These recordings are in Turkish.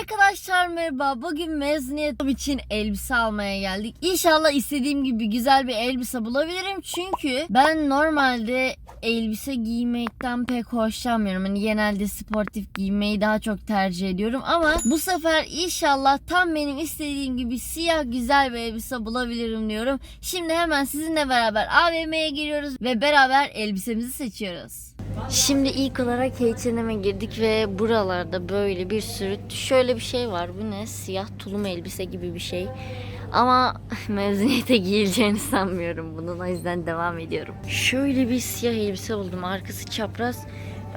Arkadaşlar merhaba. Bugün mezuniyetim için elbise almaya geldik. İnşallah istediğim gibi güzel bir elbise bulabilirim. Çünkü ben normalde elbise giymekten pek hoşlanmıyorum. Hani genelde sportif giymeyi daha çok tercih ediyorum. Ama bu sefer inşallah tam benim istediğim gibi siyah güzel bir elbise bulabilirim diyorum. Şimdi hemen sizinle beraber AVM'ye giriyoruz ve beraber elbisemizi seçiyoruz. Şimdi ilk olarak H&M'e girdik ve buralarda böyle bir sürü şöyle bir şey var. Bu ne? Siyah tulum elbise gibi bir şey. Ama mezuniyete giyileceğini sanmıyorum bunun. O yüzden devam ediyorum. Şöyle bir siyah elbise buldum. Arkası çapraz.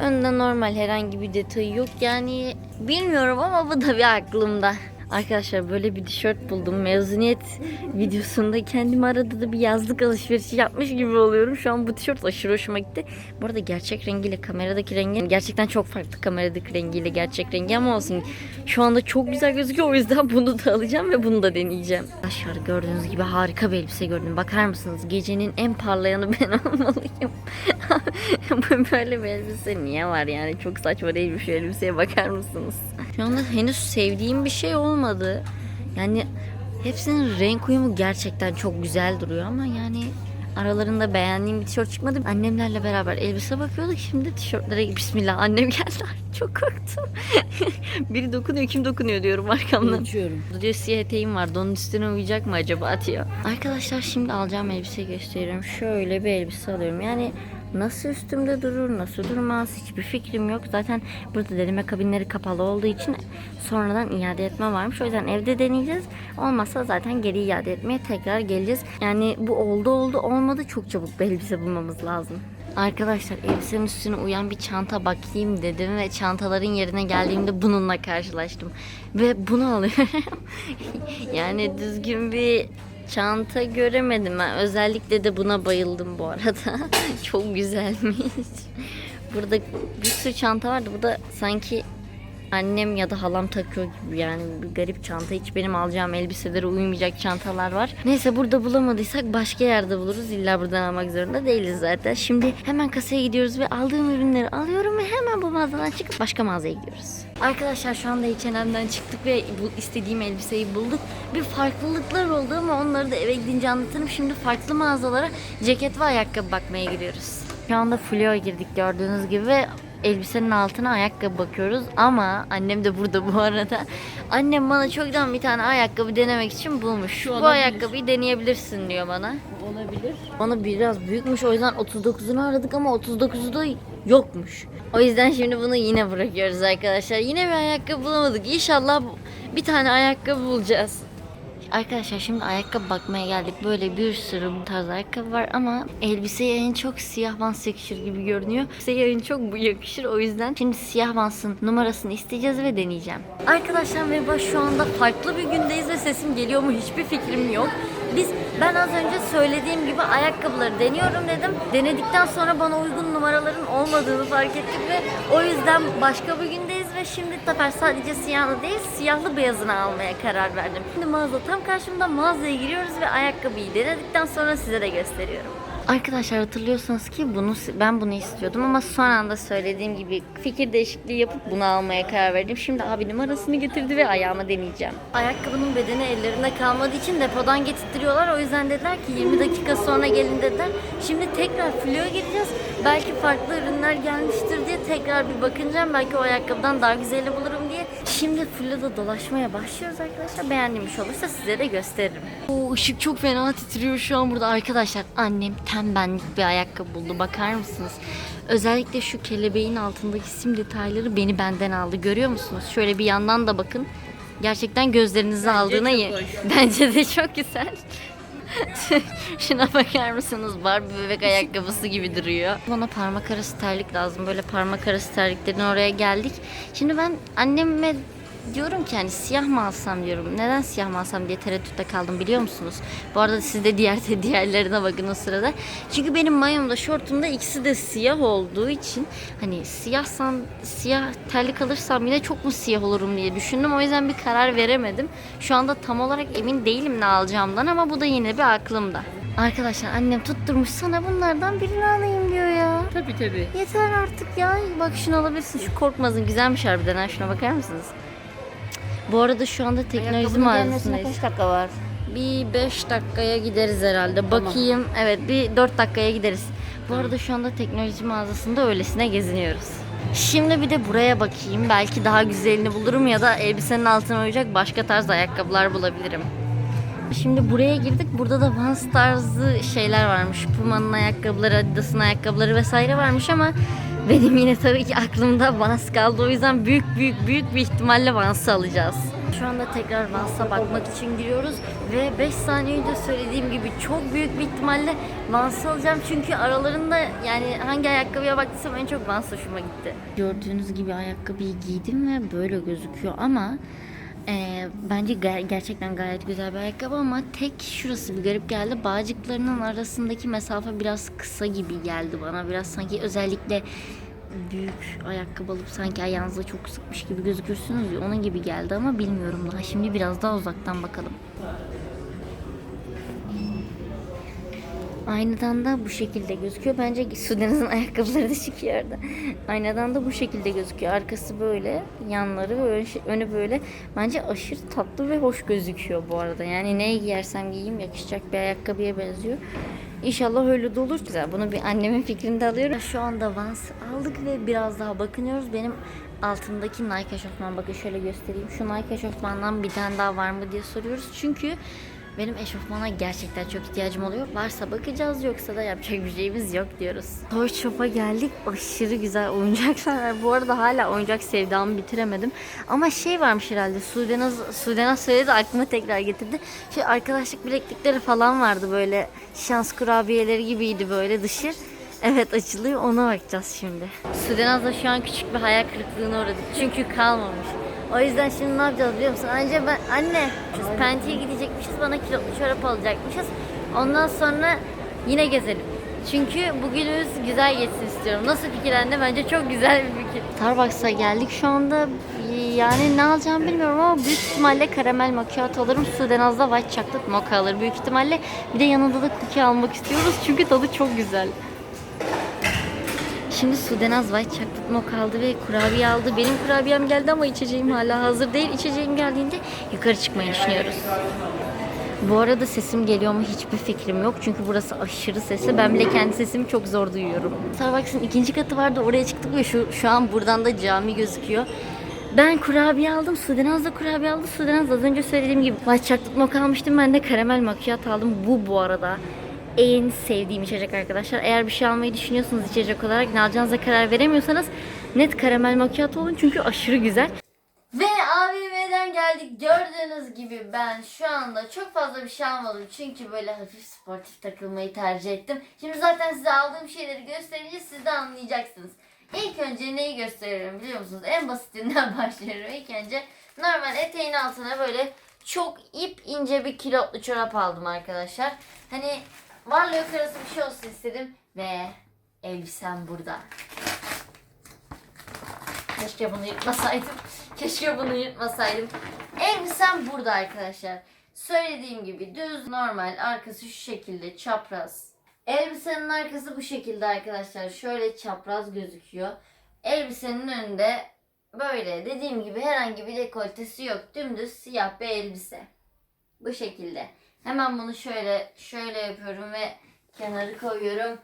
Önde normal herhangi bir detayı yok. Yani bilmiyorum ama bu da bir aklımda. Arkadaşlar böyle bir tişört buldum. Mezuniyet videosunda kendimi arada da bir yazlık alışverişi yapmış gibi oluyorum. Şu an bu tişört aşırı hoşuma gitti. Bu arada gerçek rengiyle kameradaki rengi gerçekten çok farklı kameradaki rengiyle gerçek rengi ama olsun. Şu anda çok güzel gözüküyor. O yüzden bunu da alacağım ve bunu da deneyeceğim. Arkadaşlar gördüğünüz gibi harika bir elbise gördüm. Bakar mısınız? Gecenin en parlayanı ben olmalıyım. böyle bir elbise niye var yani? Çok saçma değil mi şu elbiseye bakar mısınız? Şu anda henüz sevdiğim bir şey olmadı. Yani hepsinin renk uyumu gerçekten çok güzel duruyor ama yani aralarında beğendiğim bir tişört çıkmadı. Annemlerle beraber elbise bakıyorduk. Şimdi tişörtlere bismillah annem geldi. Çok korktum. Biri dokunuyor kim dokunuyor diyorum arkamdan. Burada diyor siyah eteğim vardı onun üstüne uyacak mı acaba atıyor. Arkadaşlar şimdi alacağım elbise gösteriyorum. Şöyle bir elbise alıyorum. Yani nasıl üstümde durur, nasıl durmaz hiçbir fikrim yok. Zaten burada deneme kabinleri kapalı olduğu için sonradan iade etme varmış. O yüzden evde deneyeceğiz. Olmazsa zaten geri iade etmeye tekrar geleceğiz. Yani bu oldu oldu olmadı çok çabuk bir elbise bulmamız lazım. Arkadaşlar elbisenin üstüne uyan bir çanta bakayım dedim ve çantaların yerine geldiğimde bununla karşılaştım. Ve bunu alıyorum. yani düzgün bir çanta göremedim ben. Özellikle de buna bayıldım bu arada. Çok güzelmiş. Burada bir sürü çanta vardı. Bu da sanki annem ya da halam takıyor gibi yani bir garip çanta. Hiç benim alacağım elbiselere uymayacak çantalar var. Neyse burada bulamadıysak başka yerde buluruz. İlla buradan almak zorunda değiliz zaten. Şimdi hemen kasaya gidiyoruz ve aldığım ürünleri alıyorum ve hemen bu mağazadan çıkıp başka mağazaya gidiyoruz. Arkadaşlar şu anda H&M'den çıktık ve bu istediğim elbiseyi bulduk. Bir farklılıklar oldu ama onları da eve gidince anlatırım. Şimdi farklı mağazalara ceket ve ayakkabı bakmaya gidiyoruz. Şu anda Flio'ya girdik gördüğünüz gibi elbisenin altına ayakkabı bakıyoruz ama annem de burada bu arada. Annem bana çoktan bir tane ayakkabı denemek için bulmuş. Bu olabilir. ayakkabıyı deneyebilirsin diyor bana. Olabilir. Bana biraz büyükmüş o yüzden 39'unu aradık ama 39'u da yokmuş. O yüzden şimdi bunu yine bırakıyoruz arkadaşlar. Yine bir ayakkabı bulamadık. İnşallah bu- bir tane ayakkabı bulacağız. Arkadaşlar şimdi ayakkabı bakmaya geldik. Böyle bir sürü bu tarz ayakkabı var ama elbiseye en çok siyah vans yakışır gibi görünüyor. Elbiseye en çok bu yakışır. O yüzden şimdi siyah vansın numarasını isteyeceğiz ve deneyeceğim. Arkadaşlar merhaba şu anda farklı bir gündeyiz ve sesim geliyor mu hiçbir fikrim yok. Biz ben az önce söylediğim gibi ayakkabıları deniyorum dedim. Denedikten sonra bana uygun numaraların olmadığını fark ettim ve o yüzden başka bir gündeyiz ve şimdi bu sefer sadece siyahlı değil siyahlı beyazını almaya karar verdim. Şimdi mağaza tam karşımda mağazaya giriyoruz ve ayakkabıyı denedikten sonra size de gösteriyorum. Arkadaşlar hatırlıyorsanız ki bunu ben bunu istiyordum ama son anda söylediğim gibi fikir değişikliği yapıp bunu almaya karar verdim. Şimdi abi numarasını getirdi ve ayağıma deneyeceğim. Ayakkabının bedeni ellerinde kalmadığı için depodan getirtiyorlar. O yüzden dediler ki 20 dakika sonra gelin dediler. Şimdi tekrar Flo'ya gideceğiz. Belki farklı ürünler gelmiştir diye tekrar bir bakınacağım. Belki o ayakkabıdan daha güzelini bulurum. Şimdi Flo'da dolaşmaya başlıyoruz arkadaşlar. Şey olursa size de gösteririm. Oo, ışık çok fena titriyor şu an burada arkadaşlar. Annem tembellik bir ayakkabı buldu. Bakar mısınız? Özellikle şu kelebeğin altındaki sim detayları beni benden aldı. Görüyor musunuz? Şöyle bir yandan da bakın. Gerçekten gözlerinizi aldığına çok ye- hoş. Bence de çok güzel. Şuna bakar mısınız? Barbie bebek ayakkabısı gibi duruyor. Bana parmak arası terlik lazım. Böyle parmak arası terliklerin oraya geldik. Şimdi ben anneme diyorum ki hani siyah mı alsam diyorum. Neden siyah mı alsam diye tereddütte kaldım biliyor musunuz? Bu arada siz de diğer diğerlerine bakın o sırada. Çünkü benim mayomda şortumda ikisi de siyah olduğu için hani siyahsam siyah terlik alırsam yine çok mu siyah olurum diye düşündüm. O yüzden bir karar veremedim. Şu anda tam olarak emin değilim ne alacağımdan ama bu da yine bir aklımda. Arkadaşlar annem tutturmuş sana bunlardan birini alayım diyor ya. Tabii tabii. Yeter artık ya. Bak şunu alabilirsin. Şu korkmazın güzelmiş harbiden ha. Şuna bakar mısınız? Bu arada şu anda teknoloji Ayakkabının gelmesine mağazasındayız. kaç dakika var? Bir 5 dakikaya gideriz herhalde. Bakayım. Evet bir 4 dakikaya gideriz. Bu arada şu anda teknoloji mağazasında öylesine geziniyoruz. Şimdi bir de buraya bakayım. Belki daha güzelini bulurum ya da elbisenin altına uyacak başka tarz ayakkabılar bulabilirim. Şimdi buraya girdik. Burada da Vans tarzı şeyler varmış. Puma'nın ayakkabıları, Adidas'ın ayakkabıları vesaire varmış ama benim yine tabii ki aklımda Vans kaldı. O yüzden büyük büyük büyük bir ihtimalle Vans'ı alacağız. Şu anda tekrar Vans'a bakmak için giriyoruz ve 5 saniye önce söylediğim gibi çok büyük bir ihtimalle Vans'ı alacağım. Çünkü aralarında yani hangi ayakkabıya baktıysam en çok Vans hoşuma gitti. Gördüğünüz gibi ayakkabıyı giydim ve böyle gözüküyor ama ee, bence ger- gerçekten gayet güzel bir ayakkabı ama tek şurası bir garip geldi. Bağcıklarının arasındaki mesafe biraz kısa gibi geldi bana. Biraz sanki özellikle büyük ayakkabı alıp sanki ayağınıza çok sıkmış gibi gözükürsünüz ya onun gibi geldi ama bilmiyorum daha. Şimdi biraz daha uzaktan bakalım. Aynadan da bu şekilde gözüküyor. Bence Sudenaz'ın ayakkabıları da çıkıyor orada. Aynadan da bu şekilde gözüküyor. Arkası böyle, yanları böyle, önü böyle. Bence aşırı tatlı ve hoş gözüküyor bu arada. Yani neyi giyersem giyeyim yakışacak bir ayakkabıya benziyor. İnşallah öyle de olur. Güzel. Bunu bir annemin fikrini de alıyorum. Şu anda Vans aldık ve biraz daha bakınıyoruz. Benim altındaki Nike eşofman bakın şöyle göstereyim. Şu Nike eşofmandan bir tane daha var mı diye soruyoruz. Çünkü benim eşofmana gerçekten çok ihtiyacım oluyor. Varsa bakacağız yoksa da yapacak bir şeyimiz yok diyoruz. Toy Shop'a geldik. Aşırı güzel oyuncaklar var. Bu arada hala oyuncak sevdamı bitiremedim. Ama şey varmış herhalde. Sudenaz, Sudenaz söyledi aklıma tekrar getirdi. Şu arkadaşlık bileklikleri falan vardı böyle. Şans kurabiyeleri gibiydi böyle dışı. Evet açılıyor ona bakacağız şimdi. Sudenaz da şu an küçük bir hayal kırıklığına uğradı. Çünkü kalmamış. O yüzden şimdi ne yapacağız biliyor musun? Önce ben anne biz Penti'ye gidecekmişiz bana kilotlu çorap alacakmışız. Ondan sonra yine gezelim. Çünkü bugünümüz güzel geçsin istiyorum. Nasıl fikir anne? Bence çok güzel bir fikir. Starbucks'a geldik şu anda. Yani ne alacağımı bilmiyorum ama büyük ihtimalle karamel macchiato alırım. Sudenaz'da white chocolate mocha alır büyük ihtimalle. Bir de yanında da cookie almak istiyoruz çünkü tadı çok güzel. Şimdi Sudenaz White Chocolate Mocha aldı ve kurabiye aldı. Benim kurabiyem geldi ama içeceğim hala hazır değil. İçeceğim geldiğinde yukarı çıkmayı düşünüyoruz. Bu arada sesim geliyor mu hiçbir fikrim yok. Çünkü burası aşırı sesli. Ben bile kendi sesimi çok zor duyuyorum. Starbucks'ın ikinci katı vardı. Oraya çıktık ve şu, şu an buradan da cami gözüküyor. Ben kurabiye aldım. Sudenaz da kurabiye aldı. Sudenaz az önce söylediğim gibi chocolate mocha almıştım. Ben de karamel macchiato aldım. Bu bu arada en sevdiğim içecek arkadaşlar. Eğer bir şey almayı düşünüyorsanız içecek olarak ne alacağınıza karar veremiyorsanız net karamel macchiato olun çünkü aşırı güzel. Ve AVM'den geldik. Gördüğünüz gibi ben şu anda çok fazla bir şey almadım. Çünkü böyle hafif sportif takılmayı tercih ettim. Şimdi zaten size aldığım şeyleri gösterince siz de anlayacaksınız. İlk önce neyi gösteriyorum biliyor musunuz? En basitinden başlıyorum. İlk önce normal eteğin altına böyle çok ip ince bir kilotlu çorap aldım arkadaşlar. Hani varla yok arası bir şey olsun istedim. Ve elbisem burada. Keşke bunu yırtmasaydım. Keşke bunu yırtmasaydım. Elbisem burada arkadaşlar. Söylediğim gibi düz normal arkası şu şekilde çapraz. Elbisenin arkası bu şekilde arkadaşlar. Şöyle çapraz gözüküyor. Elbisenin önünde böyle dediğim gibi herhangi bir dekoltesi yok. Dümdüz siyah bir elbise. Bu şekilde. Hemen bunu şöyle şöyle yapıyorum ve kenarı koyuyorum.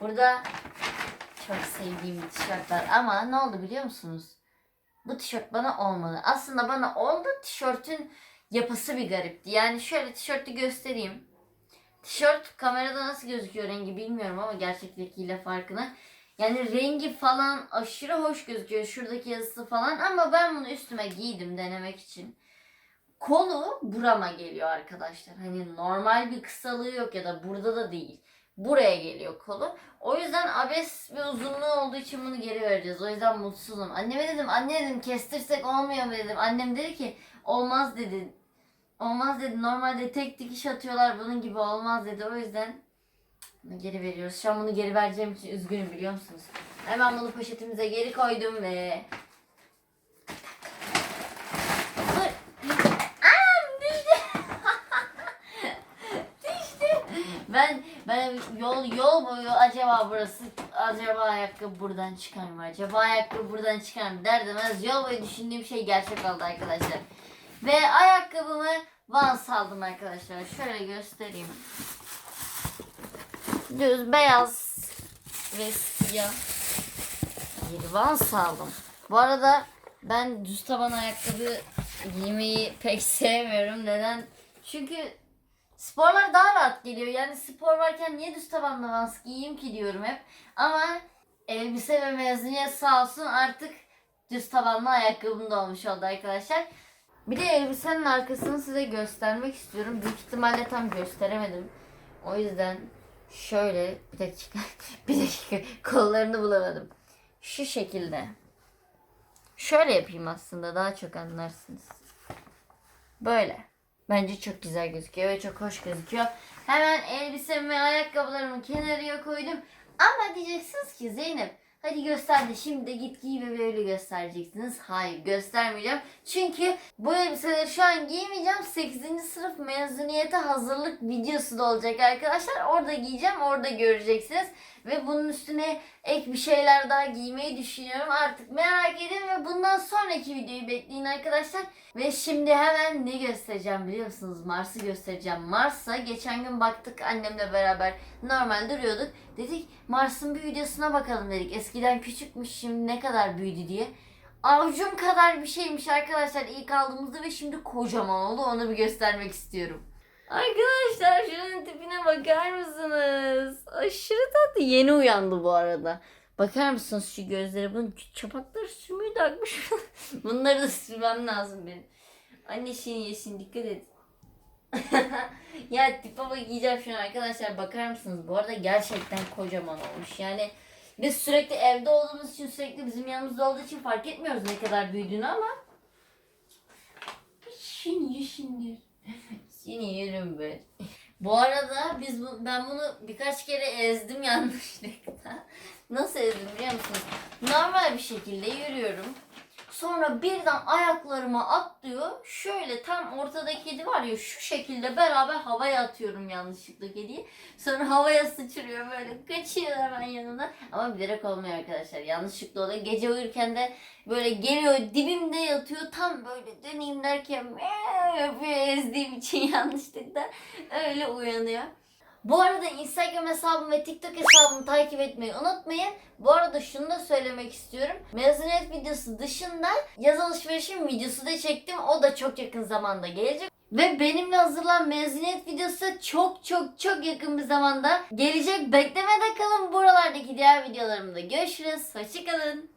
Burada çok sevdiğim bir tişört var ama ne oldu biliyor musunuz? Bu tişört bana olmadı. Aslında bana oldu. Tişörtün yapısı bir garipti. Yani şöyle tişörtü göstereyim. Tişört kamerada nasıl gözüküyor rengi bilmiyorum ama gerçektekiyle farkını. Yani rengi falan aşırı hoş gözüküyor. Şuradaki yazısı falan ama ben bunu üstüme giydim denemek için. Kolu burama geliyor arkadaşlar. Hani normal bir kısalığı yok ya da burada da değil. Buraya geliyor kolu. O yüzden abes bir uzunluğu olduğu için bunu geri vereceğiz. O yüzden mutsuzum. Anneme dedim anne dedim kestirsek olmuyor mu dedim. Annem dedi ki olmaz dedi. Olmaz dedi. Normalde tek dikiş atıyorlar bunun gibi olmaz dedi. O yüzden bunu geri veriyoruz. Şu an bunu geri vereceğim için üzgünüm biliyor musunuz? Hemen bunu poşetimize geri koydum ve Ben ben yol yol boyu acaba burası acaba ayakkabı buradan çıkar mı? Acaba ayakkabı buradan çıkar mı? Der demez yol boyu düşündüğüm şey gerçek oldu arkadaşlar. Ve ayakkabımı Vans aldım arkadaşlar. Şöyle göstereyim. Düz beyaz ve siyah bir Vans aldım. Bu arada ben düz taban ayakkabı giymeyi pek sevmiyorum. Neden? Çünkü sporlar daha rahat geliyor. Yani spor varken niye düz tabanlı Vans giyeyim ki diyorum hep. Ama elbise ve mezuniyet sağ olsun artık düz tabanlı ayakkabım da olmuş oldu arkadaşlar. Bir de elbisenin arkasını size göstermek istiyorum. Büyük ihtimalle tam gösteremedim. O yüzden şöyle bir dakika bir dakika kollarını bulamadım. Şu şekilde. Şöyle yapayım aslında daha çok anlarsınız. Böyle. Bence çok güzel gözüküyor ve çok hoş gözüküyor. Hemen elbisemi ve ayakkabılarımı kenarıya koydum. Ama diyeceksiniz ki Zeynep hadi göster de şimdi de git giy ve böyle göstereceksiniz. Hayır göstermeyeceğim. Çünkü bu elbiseleri şu an giymeyeceğim. 8. sınıf mezuniyete hazırlık videosu da olacak arkadaşlar. Orada giyeceğim orada göreceksiniz. Ve bunun üstüne ek bir şeyler daha giymeyi düşünüyorum. Artık merak edin ve bundan sonraki videoyu bekleyin arkadaşlar. Ve şimdi hemen ne göstereceğim biliyor musunuz? Mars'ı göstereceğim. Mars'a geçen gün baktık annemle beraber normal duruyorduk. Dedik Mars'ın bir videosuna bakalım dedik. Eskiden küçükmüş şimdi ne kadar büyüdü diye. Avucum kadar bir şeymiş arkadaşlar ilk aldığımızda ve şimdi kocaman oldu. Onu bir göstermek istiyorum. Arkadaşlar şunun tipine bakar mısınız? Aşırı tatlı. Yeni uyandı bu arada. Bakar mısınız şu gözleri? Bunun çapakları sümüğü takmış. Bunları da sürmem lazım benim. Anne şeyin yesin dikkat et. ya tipe bak yiyeceğim şunu arkadaşlar bakar mısınız? Bu arada gerçekten kocaman olmuş. Yani biz sürekli evde olduğumuz için sürekli bizim yanımızda olduğu için fark etmiyoruz ne kadar büyüdüğünü ama Şimdi şimdi. Seni yerim ben. Bu arada biz bu, ben bunu birkaç kere ezdim yanlışlıkla. Nasıl ezdim biliyor musunuz? Normal bir şekilde yürüyorum. Sonra birden ayaklarıma atlıyor. Şöyle tam ortadaki kedi var ya şu şekilde beraber havaya atıyorum yanlışlıkla kediyi. Sonra havaya sıçrıyor böyle kaçıyor hemen yanına. Ama bilerek olmuyor arkadaşlar. Yanlışlıkla oluyor. Gece uyurken de böyle geliyor dibimde yatıyor. Tam böyle döneyim derken yapıyor ezdiğim için yanlışlıkla. Öyle uyanıyor. Bu arada Instagram hesabımı ve TikTok hesabımı takip etmeyi unutmayın. Bu arada şunu da söylemek istiyorum. Mezuniyet videosu dışında yaz alışverişim videosu da çektim. O da çok yakın zamanda gelecek. Ve benimle hazırlanan mezuniyet videosu çok çok çok yakın bir zamanda gelecek. Beklemede kalın buralardaki diğer videolarımda görüşürüz. Hoşçakalın.